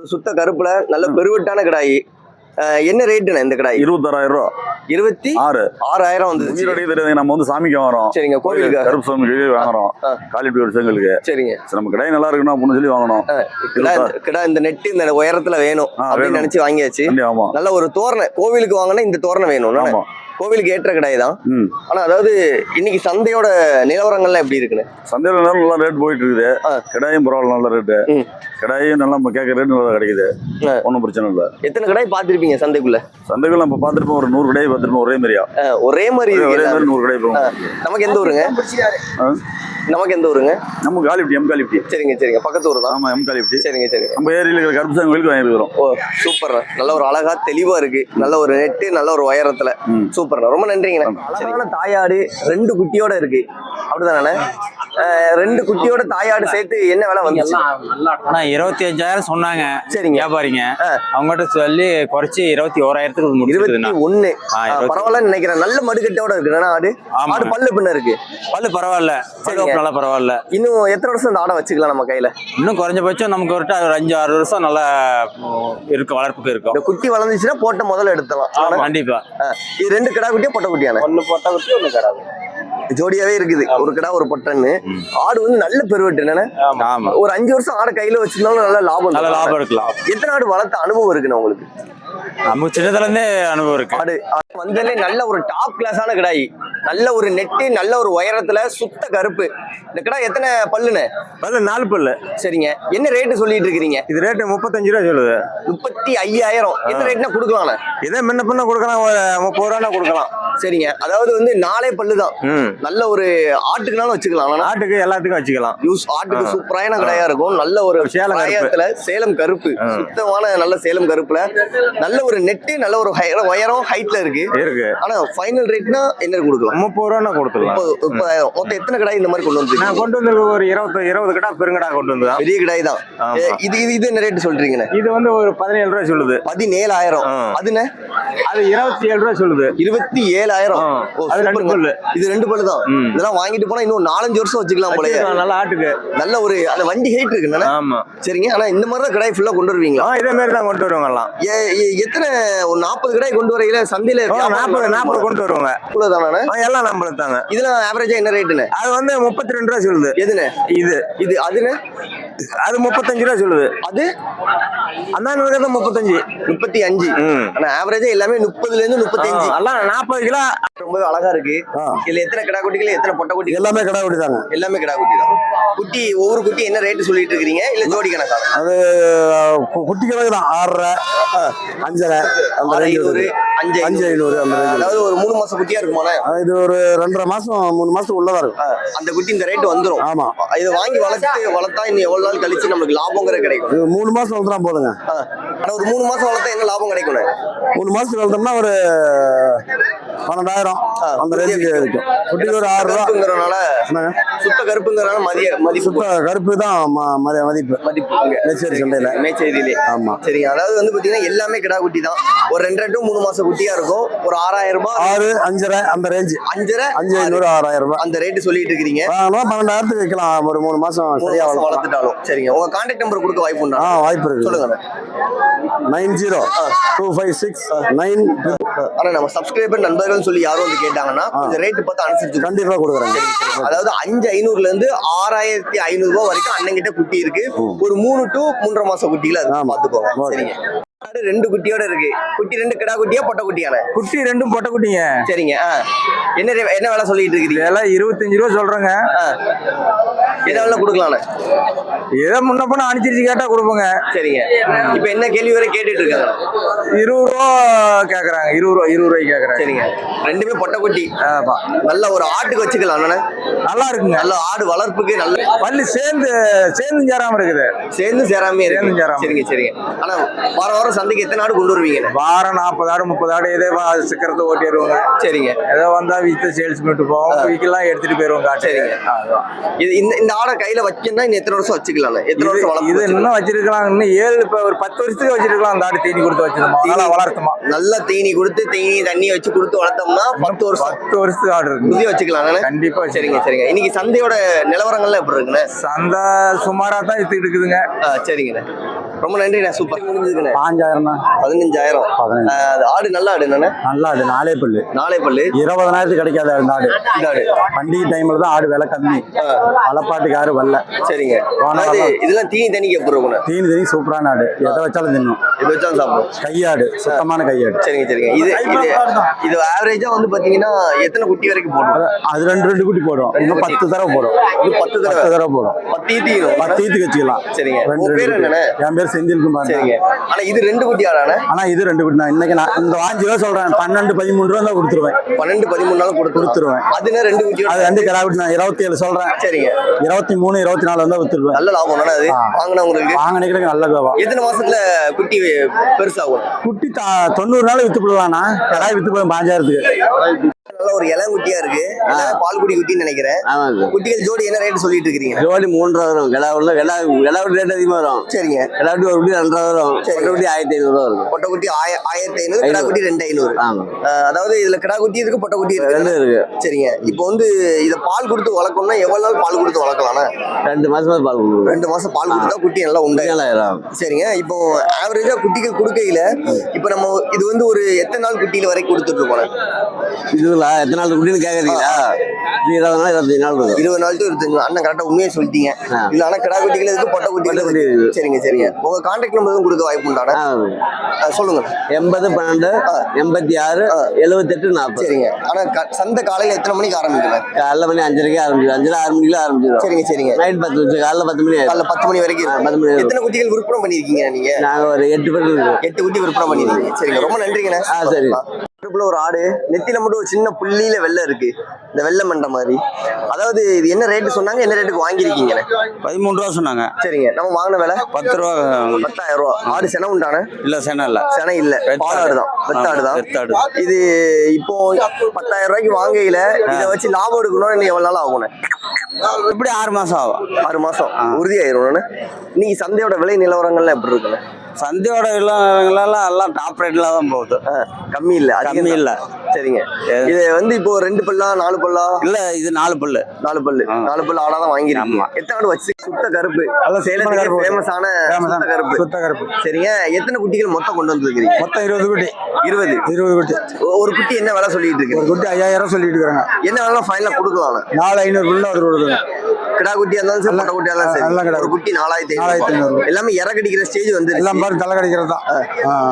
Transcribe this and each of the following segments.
ஒரு சுத்த கருப்புல நல்ல பெருவட்டான கிடாய். என்ன ரேட்டுண்ணே இந்த கிடாய்? இருபத்தாறாயிரம் ரூபா. இருபத்தி ஆறு. ஆறாயிரம் வந்து உயிரோடைய தெரியாது நம்ம வந்து சாமிக்கு வாங்குறோம். சரிங்க கோவிலுக்கு. கருப்பு சாமிக்கு வாங்குறோம். ஒரு செங்கலுக்கு. சரிங்க. சரி, நம்ம கடை நல்லா இருக்கணும் அப்படின்னு சொல்லி வாங்கணும். கிடா கிடா இந்த நெட்டு இந்த உயரத்துல வேணும் அப்படின்னு. நினைச்சு வாங்கியாச்சு. ஆமா. நல்ல ஒரு தோரணை. கோவிலுக்கு வாங்கினா இந்த தோரணை வேணும் ஆமா. கோவிலுக்கு ஏற்ற கிடாய் தான். ஆனா அதாவது இன்னைக்கு சந்தையோட நிலவரங்கள்லாம் எப்படி இருக்குன்னு? சந்தையில நல்லா ரேட் போயிட்டு இருக்குது ஆ. கடாயும் பரவாயில்ல நல்ல ரேட்டு. கடாயும் நல்லா நம்ம கேட்க ரேட் நல்லா கிடைக்குது. ஒன்றும் பிரச்சனை இல்லை. எத்தனை கடாய் பார்த்திருப்பீங்க சந்தைக்குள்ள? சந்தைகள் நம்ம பார்த்துருப்போம் ஒரு நூறு கடையை பார்த்துருப்போம் ஒரே மாதிரியா. ஒரே மாதிரி ஒரே. மாதிரி நூறு கடை நமக்கு எந்த ஊருங்க? ஆ. நமக்கு எந்த ஊருங்க? நம்ம காலிப்டி எம் காலிப்டி சரிங்க சரிங்க. பக்கத்து ஊர் தான். ஆமா எம் காலிப்டி சரிங்க சரிங்க. நம்ம ஏரியில் இருக்கிற கருப்பு சாமி கோயிலுக்கு வாங்கிருக்கிறோம் ஓ சூப்பர் நல்ல ஒரு அழகா தெளிவா இருக்கு. நல்ல ஒரு நெட்டு நல்ல ஒரு உயரத்துல. சூப்பர் ரொம்ப நன்றிங்கண்ணா. அழகான தாயாடு ரெண்டு குட்டியோட இருக்கு. அப்படிதானே? ரெண்டு குட்டியோட தாயாடு சேர்த்து என்ன விலை வந்துச்சு? ஆனா இருபத்தி அஞ்சாயிரம் சொன்னாங்க. சரிங்க. வியாபாரிங்க. அவங்ககிட்ட சொல்லி குறைச்சி இருபத்தி ஓராயிரத்துக்கு இருபத்தி ஒண்ணு பரவாயில்லன்னு நினைக்கிறேன். நல்ல மடுக்கட்டோட இருக்கு. ஆடு. ஆடு பல்லு பின்ன இருக்கு. பல்லு பரவாயில்ல. சரிங்க. நல்லா பரவாயில்ல. இன்னும் எத்தனை வருஷம் இந்த ஆடை வச்சுக்கலாம் நம்ம கையில? இன்னும் குறைஞ்சபட்சம் நமக்கு ஒரு அஞ்சு ஆறு வருஷம் நல்லா இருக்கு வளர்ப்புக்கு இருக்கும். இந்த குட்டி வளர்ந்துச்சுன்னா போட்ட முதல்ல எடுத்துலாம் ஆனா, கண்டிப்பா. இது ரெண்டு கிடா குட்டியா பொட்டை குட்டியான ஒண்ணு போட்டா குட்டி ஒண்ணு கிடாது ஜோடியாவே இருக்குது. ஒரு கிடா ஒரு பொட்டன்னு. ஆடு வந்து நல்ல பெருவெட்டு என்னன்னா ஆமா. ஒரு அஞ்சு வருஷம் ஆடை கையில வச்சிருந்தாலும் நல்ல லாபம் நல்ல. லாபம் இருக்கலாம். எத்தனை ஆடு வளர்த்த அனுபவம் இருக்குண்ணா உங்களுக்கு? நமக்கு சின்னதுல இருந்தே அனுபவம் இருக்கு. ஆடு வந்ததுலே நல்ல ஒரு டாப் கிளாஸான கிடாய். நல்ல ஒரு நெட்டு நல்ல ஒரு உயரத்துல சுத்த கருப்பு. இந்த கிடா எத்தனை பல்லுண்ணே? பல்லு நாலு பல்லு. சரிங்க. என்ன ரேட்டு சொல்லிட்டு இருக்கிறீங்க? இது ரேட்டு முப்பத்தஞ்சு ரூபா சொல்லுது. முப்பத்தி ஐயாயிரம். என்ன ரேட்னா கொடுக்கலாம்ண்ணே? இதே முன்ன பின்ன கொடுக்கலாம் ஒரு முப்பது ரூபா கொடுக்கலாம். சரிங்க. அதாவது வந்து நாலே பல்லு தான் நல்ல ஒரு ஆட்டுக்குனாலும் வச்சுக்கலாம். ஆட்டுக்கு எல்லாத்துக்கும் வச்சுக்கலாம். யூஸ் ஆட்டுக்கு சூப்பரான கடையா இருக்கும். நல்ல ஒரு சேலம் கருப்பு. பிராயத்துல சேலம் கருப்பு. சுத்தமான நல்ல சேலம் கருப்புல. நல்ல ஒரு நெட்டு நல்ல ஒரு உயரம் ஹைட்ல இருக்கு. இருக்கு. ஆனா ஃபைனல் ரேட்னா என்ன கொடுக்கலாம்? முப்பது ரூபா முப்பது முப்பதாயிரம். மொத்தம் எத்தனை கடை இந்த மாதிரி கொண்டு வந்து நான் கொண்டு வந்து ஒரு இருபது இருபது கடா பெருங்கடா கொண்டு வந்தேன் பெரிய கடை தான். இது இது இது என்ன ரேட் சொல்றீங்கண்ணே? இது வந்து ஒரு பதினேழு ரூபா சொல்லுது. பதினேழாயிரம். அதுண்ணே? அது இருபத்தி ஏழு ரூபா சொல்லுது. இருபத்தி ஏழாயிரம். இது ரெண்டு பல்லு தான். இதெல்லாம் வாங்கிட்டு போனா இன்னும் நாலஞ்சு வருஷம் வச்சுக்கலாம் வச்சுக்கலாம், நல்லா ஆட்டுக்கு. நல்ல ஒரு அந்த வண்டி ஹைட் இருக்குண்ணே ஆமா. சரிங்க. ஆனா இந்த மாதிரி தான் கடை ஃபுல்லா கொண்டு வருவீங்களா? இதே மாதிரி தான் கொண்டு வருவாங்க எல்லாம். எத்தனை ஒரு நாற்பது கடை கொண்டு வரையில சந்தையில நாற்பது நாற்பது கொண்டு வருவாங்க. எல்லாம் நம்மளுக்கு தாங்க. இதுல ஆவரேஜா என்ன ரேட்டுண்ணே அது வந்து முப்பத்தி ரெண்டு ரூபா சொல்லுது. எதுண்ணே இது. இது அதுண்ணே அது முப்பத்தஞ்சு ரூபா சொல்லுது. அது? அந்த முப்பத்தஞ்சு. முப்பத்தி அஞ்சு. ஆனா ஆவரேஜா எல்லாமே முப்பதுல இருந்து முப்பத்தி அஞ்சு எல்லாம் நாற்பது கிலோ ரொம்பவே அழகா இருக்கு. இதுல எத்தனை கிடா குட்டிகள் எத்தனை பொட்டை குட்டி எல்லாமே கடை குட்டி தாங்க. எல்லாமே கிடா குட்டி தான். குட்டி ஒவ்வொரு குட்டி என்ன ரேட் சொல்லிட்டு இருக்கீங்க இல்ல ஜோடி கணக்கா அது குட்டி கணக்கு தான். ஆறரை அஞ்சரை அந்த ஐநூறு. அஞ்சு அஞ்சு ஐநூறு அந்த அதாவது ஒரு மூணு மாசம் குட்டியா இருக்குமாண்ணே இது ஒரு ரெண்டரை மாசம் மூணு மாசத்துக்கு உள்ளதா இருக்கும். அந்த குட்டி இந்த ரேட் வந்துரும். ஆமா. இதை வாங்கி வளர்த்து வளர்த்தா இன்னும் எவ்வளவு நாள் கழிச்சு நமக்கு லாபங்கிற கிடைக்கும். மூணு மாசம் வளர்த்தா போதுங்க. ஆ, ஆனா ஒரு மூணு மாசம் வளர்த்தா என்ன லாபம் கிடைக்கும் மூணு மாசத்துக்கு வளர்த்தோம்னா ஒரு பன்னெண்டாயிரம் அந்த ரேஞ்சுக்கு இருக்கும். குட்டிக்கு ஒரு ஆறு ரூபா. கருப்புங்கிறனால என்னங்க? சுத்த கருப்புங்கிறனால மதிய மதிப்பு. சுத்த கருப்பு தான் ம- மதி- மதிப்பு. மதிப்பு மேச்சேரி சந்தையில. மேச்சேரியிலே. ஆமா. சரிங்க. அதாவது வந்து பாத்தீங்கன்னா எல்லாமே கிடா குட்டி தான். ஒரு ரெண்டு ரெண்டு மூணு மாசம் குட்டியா இருக்கும். ஒரு ஆறாயிரம் ரூபாய். ஆறு அஞ்சரை அந்த ரேஞ்சு அஞ்சரை அஞ்சு ஐநூறு ஆறாயிரம் ரூபாய். அந்த ரேட்டு சொல்லிட்டு இருக்கிறீங்க வாங்கினா பன்னெண்டாயிரத்துக்கு வைக்கலாம். ஒரு மூணு மாசம் சரியா வளர்த்துட்டாலும். சரிங்க. உங்க கான்டாக்ட் நம்பர் கொடுக்க வாய்ப்பு உண்டா? வாய்ப்பு இருக்கு. சொல்லுங்க. Nine zero. Two five six nine ஆனா நம்ம சப்ஸ்கிரைபர் நண்பர்கள் சொல்லி யாரும் வந்து கேட்டாங்கன்னா இந்த ரேட்டு பார்த்து அனுசரிச்சு கண்டிப்பா கொடுக்குறேன். அதாவது அஞ்சு ஐநூறுல இருந்து ஆறாயிரத்தி ஐநூறு ரூபாய் வரைக்கும் அண்ணங்கிட்ட குட்டி இருக்கு. ஒரு மூணு டு மூன்றரை மாசம் குட்டியில அது ஓகே. சரிங்க. ரெண்டு குட்டியோட இருக்கு. குட்டி ரெண்டு கிடா குட்டியா பொட்டை குட்டியான குட்டி ரெண்டும் பொட்டை குட்டிங்க. சரிங்க. என்ன என்ன வேலை சொல்லிட்டு இருக்கிறீங்க? இதெல்லாம் இருபத்தஞ்சு ரூபா சொல்றேங்க. ஆ. என்ன வேலை கொடுக்கலாண்ணே ஏதோ முன்ன பண்ண அனுசரிச்சு கேட்டா கொடுப்போங்க. சரிங்க. இப்ப என்ன கேள்வி வரை கேட்டுட்டு இருக்காங்க? இருபது ரூபா கேக்குறாங்க. இருபது ரூபா இருபது ரூபாய்க்கு கேக்குறாங்க. சரிங்க. ரெண்டுமே பொட்டை குட்டி ஆமா. நல்ல ஒரு ஆட்டுக்கு வச்சுக்கலாம் அண்ணே நல்லா இருக்குங்க. நல்ல ஆடு வளர்ப்புக்கு நல்ல பல்லு சேர்ந்து சேர்ந்து சேராம இருக்குது. சேர்ந்து சேராமே சேர்ந்து சேராம. சரிங்க சரிங்க. ஆனா வாரம் வாரம் சந்தைக்கு எத்தனை ஆடு கொண்டு வருவீங்க? வாரம் நாற்பது ஆடு முப்பது ஆடு வா- சிக்கரத்தை ஓட்டிடுவாங்க சரிங்க. ஏதோ வந்தா வித்து சேல்ஸ் பண்ணிட்டு போவோம். வீக்கெல்லாம் எடுத்துட்டு போயிருவோம் சரிங்க. இது இந்த இந்த ஆடை கையில வச்சுன்னா இன்னும் எத்தனை வருஷம் வச்சுக்கலாம் எத்தனை வருஷம் வளர்த்து இது? இன்னும் வச்சிருக்கலாம் இன்னும் ஏழு இப்ப ஒரு பத்து வருஷத்துக்கு வச்சிருக்கலாம் அந்த ஆடு தீனி கொடுத்து வச்சிருந்தோம் நல்லா வளர்த்துமா? நல்ல தீனி கொடுத்து தீனி தண்ணி வச்சு கொடுத்து வளர்த்தோம்னா பத்து வருஷம். பத்து வருஷத்துக்கு ஆடு இருக்கு. புதிய வச்சுக்கலாம்? கண்டிப்பா சரிங்க. சரிங்க. இன்னைக்கு சந்தையோட நிலவரங்கள்லாம் எப்படி இருக்குண்ணே? சந்தை சுமாரா தான் இது இருக்குதுங்க. சரிங்கண்ணே. ரொம்ப நன்றிண்ணே சூப்பர். முடிஞ்சதுண்ணே? பாஞ்சாயிரம் தான் பதினஞ்சாயிரம் அது ஆடு நல்லா ஆடு என்னண்ணே? நல்லா ஆடு நாலே பல்லு. நாளை பல்லு. இருபதனாயிரத்துக்கு கிடைக்காத அந்த ஆடு? இந்த ஆடு. பண்டிகை டைம்ல தான் ஆடு விலை கம்மி. வளப்பாட்டுக்கு யாரும் வரல. சரிங்க. அதாவது இதெல்லாம் தீனி தண்ணிக்கு எப்படி தீனி தீனி சூப்பரான ஆடு. எதை வச்சாலும் தின்னும். இது வச்சாலும் சாப்பிடும். கையாடு சுத்தமான கையாடு. சரிங்க சரிங்க. இது இது இது ஆவரேஜா வந்து பாத்தீங்கன்னா எத்தனை குட்டி வரைக்கும் போடும்? அது- ரெண்டு ரெண்டு குட்டி போடும். இன்னும் பத்து தடவை போடும். இது பத்து பத்து தடவை தடவை போடும். பத்து ஈத்திக்கணும் பத்து ஈத்துக்கு வச்சுக்கலாம். சரிங்க. ரெண்டு பேர் குட்டி. என் பேர் செந்தில் குமார் சரிங்க. ஆனா இது ரெண்டு குட்டி ஆடாண்ணே ஆனா இது ரெண்டு குட்டி. தான் இன்னைக்கு நான் இந்த வாஞ்சி ரூபா சொல்றேன். பன்னெண்டு பதிமூணு ரூபா தான் கொடுத்துருவேன். பன்னெண்டு பதிமூணு நாள் கொடுத்து கொடுத்துருவேன். அதுனா ரெண்டு குட்டியோட அது வந்து கிடா குட்டி நான் இருபத்தி ஏழு சொல்றேன். சரிங்க. இருபத்தி மூணு இருபத்தி நாலு வந்தா வித்துருவேன். நல்ல லாபம் தானே அது? ஆ. வாங்கினவங்களுக்கு வாங்கினீங்களுக்கு நல்ல லாபம். எத்தனை மாசத்துல குட்டி பெருசாகும்? குட்டி தொண்ணூறு நாள் வித்து போடலாம்னா கடாய் வித்து போய் பாஞ்சாயிரத்துக்கு. நல்ல ஒரு இளங்குட்டியா இருக்கு. எல்லாமே பால் குடி குட்டின்னு நினைக்கிறேன். குட்டிகள் ஜோடி என்ன ரேட் சொல்லிட்டு இருக்கிறீங்க? ஜோடி மூன்று ரூபா வரும் கிடா உள்ள கிடா விட்டு ரேட் அதிகமாக வரும். சரிங்க. விட்டு ஒரு குட்டி ரெண்டு ரூபா வரும் சரி. குட்டி ஆயிரத்தி ஐநூறுரூவா இருக்கும் பொட்டை குட்டி ஆய- ஆயிரத்தி ஐநூறு கிடா குட்டி ரெண்டு ஐநூறு. அதாவது இதுல கிடா குட்டி இருக்கு பொட்டை குட்டி ரெண்டு இருக்கு. இருக்கு சரிங்க. இப்போ வந்து இத பால் கொடுத்து வளர்க்கணும்னா எவ்வளவு நாள் பால் கொடுத்து வளர்க்கலாம்னா ரெண்டு மாசமா பால் கொடுக்குறோம் ரெண்டு மாசம் பால் கொடுத்தா குட்டி நல்லா உண்டு ஏழாயிரம் சரிங்க. இப்போ ஆவரேஜா குட்டிகள் கொடுக்கையில இப்போ நம்ம இது வந்து ஒரு எத்தனை நாள் குட்டியில வரைக்கும் கொடுத்துட்டு இருக்கோம்? இதுங்களா எத்தனை நாள் குட்டின்னு கேட்குறீங்களா இருபது நாள் இருபத்தஞ்சு நாள் இருக்கும் இருபது நாள் to இருபத்தஞ்சு நாள். அண்ணன் கரெக்டா உண்மையை சொல்லிட்டீங்க. இல்ல ஆனா கிடா குட்டிகள் இருக்கு பொட்டை குட்டிகள் இருக்கு. சரிங்க சரிங்க. உங்க கான்டாக்ட் நம்பர் எதுவும் கொடுக்க வாய்ப்பு உண்டான? ஆ, சொல்லுங்க. எண்பது பன்னெண்டு எண்பத்தி ஆறு எழுபத்தெட்டு நாற்பது. சரிங்க. ஆனா க- சந்தை காலையில எத்தனை மணிக்கு ஆரம்பிக்கிறேன் காலைல மணி அஞ்சரைக்கு ஆரம்பிச்சிடும் அஞ்சரை ஆறு மணிக்கு ஆரம்பிச்சிடும் சரிங்க சரிங்க. நைட் பத்து மணி காலைல பத்து மணி காலைல பத்து மணி வரைக்கும். பத்து மணி எத்தனை குட்டிகள் விற்பனை பண்ணிருக்கீங்க நீங்க? நாங்கள் ஒரு எட்டு பேர் எட்டு குட்டி விற்பனை பண்ணிருக்கீங்க சரிங்க. ரொம்ப நன்றிங்கண்ணே. ஆ, சரி. கருப்புல ஒரு ஆடு. நெத்தியில மட்டும் ஒரு சின்ன புள்ளியில வெள்ளை இருக்கு. இந்த வெள்ளை மண்டை மாதிரி. அதாவது இது என்ன ரேட்டு சொன்னாங்க? என்ன ரேட்டுக்கு வாங்கியிருக்கீங்கண்ணே பதிமூணு ரூபா சொன்னாங்க. சரிங்க. நம்ம வாங்கின விலை? பத்து ரூபா பத்தாயிரம் ரூபா. ஆடு சென உண்டானே? இல்ல சென்னை இல்ல. சென இல்ல. பாலாடு தான். வெத்தாடு தான். வெத்தாடு. இது இப்போ பத்தாயிரம் ரூபாய்க்கு வாங்கையில இதை வச்சு லாபம் எடுக்கணும் இன்னும் எவ்வளவு நாள் ஆகும்ண்ணே இப்படி ஆறு மாசம் ஆகும். ஆறு மாசம். உறுதியாயிரும்ண்ணே இன்னைக்கு சந்தையோட விலை நிலவரங்கள்லாம் எப்படி இருக்குண்ணே சந்தையோட எல்லாம் எல்லாம் டாப் ரேட்ல தான் போகுது. கம்மி இல்ல கம்மி. இல்ல. சரிங்க. இது வந்து இப்போ ரெண்டு பல்லா நாலு பல்லா? இல்ல இது நாலு பல்லு. நாலு பல்லு. நாலு பல்லு ஆடா தான் வாங்கிருக்கீங்க எத்தனை ஆடு வச்சு? சுத்த கருப்பு. சேலத்துக்கு. ஃபேமஸான சுத்த கருப்பு. சுத்த கருப்பு. சரிங்க. எத்தனை குட்டிகள் மொத்தம் கொண்டு வந்துருக்கீங்க மொத்தம் இருபது குட்டி. இருபது. இருபது குட்டி. ஒரு குட்டி என்ன விலை சொல்லிட்டு ஒரு இருக்கு குட்டி ஐயாயிரம் சொல்லிட்டு இருக்கிறாங்க. என்ன வேலை ஃபைனலா கொடுக்கலாம். நாலு ஐநூறுக்குள்ள அது கொடுக்குங்க கிடா குட்டியா இருந்தாலும் சரி பட்ட குட்டியா இருந்தாலும் எல்லாம் சரி கிடா ஒரு குட்டி நாலாயிரத்தி நாலாயிரத்தி ஐநூறு. எல்லாமே இறக்கடிக்கிற ஸ்டேஜ் வந்து எல்லாம் பாரு தலை கடிக்கிறது? தான்.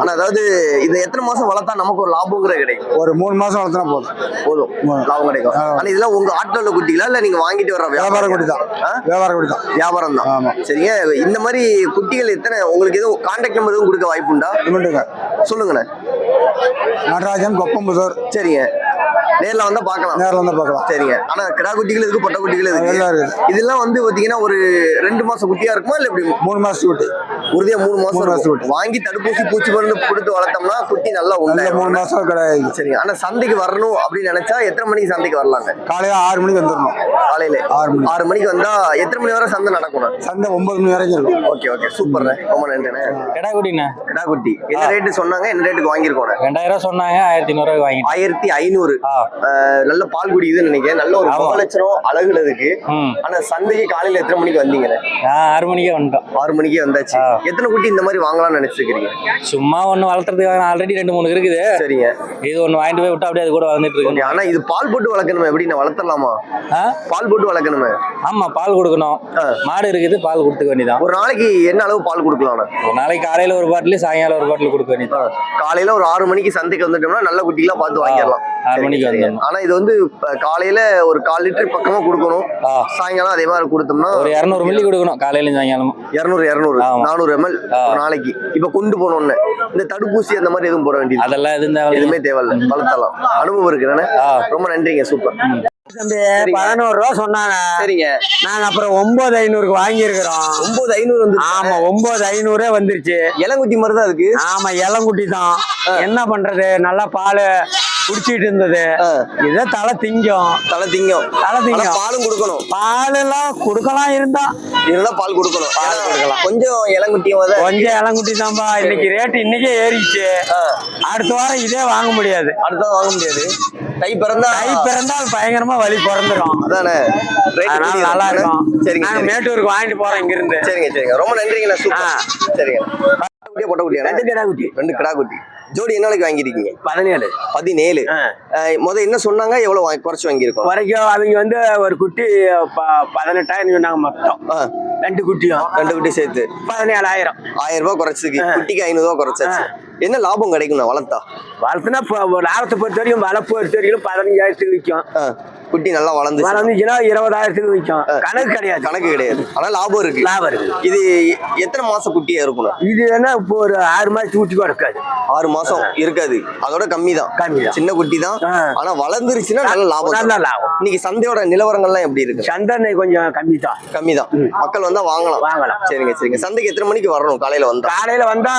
ஆனா அதாவது இது எத்தனை மாசம் வளர்த்தா நமக்கு ஒரு லாபங்கிற கிடைக்கும்? ஒரு மூணு மாசம் வளர்த்தினா போதும். போதும். லாபம் கிடைக்கும். ஆனா இதெல்லாம் உங்க ஆட்டோல உள்ள குட்டிகளா இல்ல நீங்க வாங்கிட்டு வர வியாபார குட்டி தான்? வியாபார குட்டி தான் வியாபாரம் தான். ஆமா. சரிங்க. இந்த மாதிரி குட்டிகள் எத்தனை உங்களுக்கு எதுவும் கான்டாக்ட் நம்பர் எதுவும் கொடுக்க வாய்ப்பு உண்டா? இவன்ட்டுங்க சொல்லுங்கண்ணே. நடராஜன் கொப்பம்புதூர். சரிங்க. நேர்ல வந்தா பார்க்கலாம். நேரில் வந்து பார்க்கலாம். சரிங்க. ஆனா கிடா குட்டிகள் இருக்கு பொட்டை குட்டிகள் எல்லாம் இருக்கு. இருக்குது இதெல்லாம் வந்து பாத்தீங்கன்னா ஒரு ரெண்டு மாசம் குட்டியா இருக்குமா இல்ல எப்படி? மூணு மாசத்து குட்டி. உறுதியா மூணு மாசம் மூணு மாசம். குட்டி. வாங்கி தடுப்பூசி பூச்சி மருந்து கொடுத்து வளர்த்தோம்னா குட்டி நல்லா நல்ல மூணு மாசம் கிடையாது சரிங்க. ஆனா சந்தைக்கு வரணும் அப்படின்னு நினைச்சா எத்தனை மணிக்கு சந்தைக்கு வரலாங்க? காலையில ஆறு மணிக்கு வந்துடணும் காலையில. ஆறு மணி ஆறு மணிக்கு வந்தா எத்தனை மணி வரை சந்தை நடக்கணும் சந்தை ஒன்பது மணி வரைக்கும் இருக்கும். Okay okay. சூப்பர்ண்ணே ரொம்ப நன்றிண்ணே. கிடா குட்டிண்ணே கிடா குட்டி என்ன ரேட்டு சொன்னாங்க? என்ன ரேட்டுக்கு வாங்கியிருக்கோம்? ரெண்டாயிரம் சொன்னாங்க ஆயிரத்தி ஐநூறுரூவா வாங்கிட்டேன் ஆயிரத்தி ஐநூறு. ஆ. நல்ல பால் குடிக்குதுன்னு நினைக்கிறேன். நல்ல ஒரு ஆமா. முகலட்சணம் அழகுல இருக்கு ஆனா சந்தைக்கு காலையில எத்தனை மணிக்கு வந்தீங்க ஆறு மணிக்கே வந்துட்டோம். ஆறு மணிக்கே வந்தாச்சு. எத்தனை குட்டி இந்த மாதிரி வாங்கலாம்னு நினைச்சிருக்கீங்க சும்மா ஒன்று வளர்த்துறதுக்காக ஆல்ரெடி ரெண்டு மூணு இருக்குது. சரிங்க. இது ஒன்று வாங்கிட்டு போய் விட்டா அப்படியே அது கூட வளர்ந்துட்டு இருக்கு. ஆனா இது பால் போட்டு வளர்க்கணுமே எப்படி? நான் வளர்த்தலாமா பால் போட்டு வளர்க்கணுமே. ஆமாம் பால் கொடுக்கணும். மாடு இருக்குது பால் கொடுத்துக்க வேண்டியதான் ஒரு நாளைக்கு என்ன அளவு பால் கொடுக்கலாம்? ஒரு நாளைக்கு காலையில் ஒரு பாட்டில் சாயங்காலம் ஒரு பாட்டில் கொடுக்க வேண்டியதான் காலையில ஒரு ஆறு மணிக்கு சந்தைக்கு வந்துட்டோம்னா நல்ல குட்டிகளா பார்த்து வாங்கிடலாம். ஆறு மணிக்கு. வந்துடணும். ஆனா இது வந்து காலையில ஒரு கால் லிட்டர் பக்கமா கொடுக்கணும். சாயங்காலம் அதே மாதிரி கொடுத்தோம்னா ஒரு இரநூறு மில்லி கொடுக்கணும் காலையிலும் சாயங்காலமும். இருநூறு இருநூறு. நானூறு எம்எல் நாளைக்கு. இப்ப கொண்டு போனோம்னு. இந்த தடுப்பூசி அந்த மாதிரி எதுவும் போட வேண்டியது அதெல்லாம் எதுவும் தேவையில்லை. எதுவுமே தேவையில்ல. வளர்த்தலாம். அனுபவம் இருக்கு. தானே ஆ. ரொம்ப நன்றிங்க. சூப்பர். பதினோரு ரூபா சொன்னாங்க. சரிங்க. நாங்க அப்புறம் ஒன்பது ஐநூறுக்கு வாங்கியிருக்கிறோம். ஒன்பது ஐநூறு வந்து ஆமா ஒன்பது ஐநூறே வந்துருச்சு. இளங்குட்டி மாதிரி தான் இருக்கு ஆமா இளங்குட்டி தான். என்ன பண்றது? நல்லா பால். குடிச்சிட்டு இருந்தது. இதை தலை திங்கும். தலை திங்கும். தலை திங்கும். பாலும் கொடுக்கணும். பால் எல்லாம் கொடுக்கலாம் இருந்தா. இருந்தா பால் கொடுக்கணும். பால் கொடுக்கலாம். கொஞ்சம் இளங்குட்டியும் கொஞ்சம் இளங்குட்டி தான்பா இன்னைக்கு ரேட்டு இன்னைக்கே ஏறிச்சு அடுத்த வாரம் இதே வாங்க முடியாது. அடுத்தது வாங்க முடியாது. தை பிறந்தா கை பிறந்தால் பயங்கரமா வலி பிறந்துரும். அதானே? அதனால. நல்லா இருக்கும். சரிங்க நாங்க. மேட்டூருக்கு வாங்கிட்டு போறோம் இங்க இருந்து சரிங்க சரிங்க. ரொம்ப நன்றிங்கண்ணா. சரிங்க. ரெண்டு கிடா குட்டி. ரெண்டு கிடா குட்டி. ஜோடி என்ன விலைக்கு வாங்கியிருக்கீங்க? பதினேழு. பதினேழு. அஹ், முத என்ன சொன்னாங்க? எவ்வளவு வாங்கி குறைச்சு வாங்கியிருக்கோம்? வரைக்கும் அவங்க வந்து ஒரு குட்டி பதினெட்டாயிரம் சொன்னாங்க மொத்தம். ரெண்டு குட்டியும். ரெண்டு குட்டி சேர்த்து. பதினேழாயிரம். ஆயிரம் ரூபாய் குறைச்சிருக்கு. குட்டிக்கு ஐநூறு ரூபாய் குறைச்சாச்சு என்ன லாபம் கிடைக்கும் வளர்த்தா? வளர்த்துனா லாபத்தை பொறுத்த வரைக்கும் வளர்ப்பு பொறுத்த வரைக்கும் பதினஞ்சாயிரத்துக்கு விற்கும். குட்டி நல்லா வளர்ந்து வளர்ந்துச்சுன்னா இருபதாயிரத்துக்கு விற்கும் கணக்கு கிடையாது. கணக்கு கிடையாது. ஆனா லாபம் இருக்கு. லாபம் இருக்கு. இது எத்தனை மாசம் குட்டியா இருக்கணும்? இது வேணா இப்போ ஒரு ஆறு மாசத்துக்கு ஊட்டி கூட இருக்காது. ஆறு மாசம் இருக்காது. அதோட கம்மி தான் கம்மிதான். சின்ன குட்டி தான். ஆனா வளர்ந்துருச்சுன்னா நல்ல லாபம் நல்ல. லாபம். இன்னைக்கு சந்தையோட நிலவரங்கள்லாம் எப்படி இருக்கு? சந்தனை கொஞ்சம் கம்மி தான் கம்மி தான் மக்கள் வந்தா வாங்கலாம். வாங்கலாம். சரிங்க சரிங்க. சந்தைக்கு எத்தனை மணிக்கு வரணும்? காலையில வந்தா? காலையில வந்தா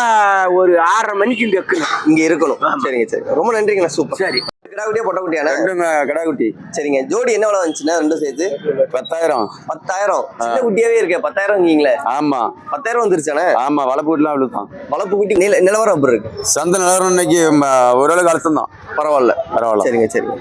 ஒரு ஆறரை மணிக்கு இங்க இருக்கணும். இங்க இருக்கணும். சரிங்க சரிங்க. ரொம்ப நன்றிங்கண்ணா. சூப்பர். சரி. கிடா குட்டியா பொட்டை குட்டியாண்ணா ரெண்டுங்க கடா குட்டி சரிங்க. ஜோடி என்ன விலை வந்துச்சுன்னா ரெண்டும் சேர்த்து? பத்தாயிரம். பத்தாயிரம். சின்ன குட்டியாவே இருக்கே பத்தாயிரம் இருக்கீங்களே ஆமா. பத்தாயிரம் வந்துருச்சானே ஆமா வளப்பு வீட்டுலாம் அவ்வளவுதான். வளர்ப்பு குட்டி நில நிலவரம் அப்படி இருக்கு? சந்தை நிலவரம் இன்னைக்கு ஓரளவுக்கு அழுத்தம் தான் பரவாயில்ல. பரவாயில்ல. சரிங்க சரிங்க.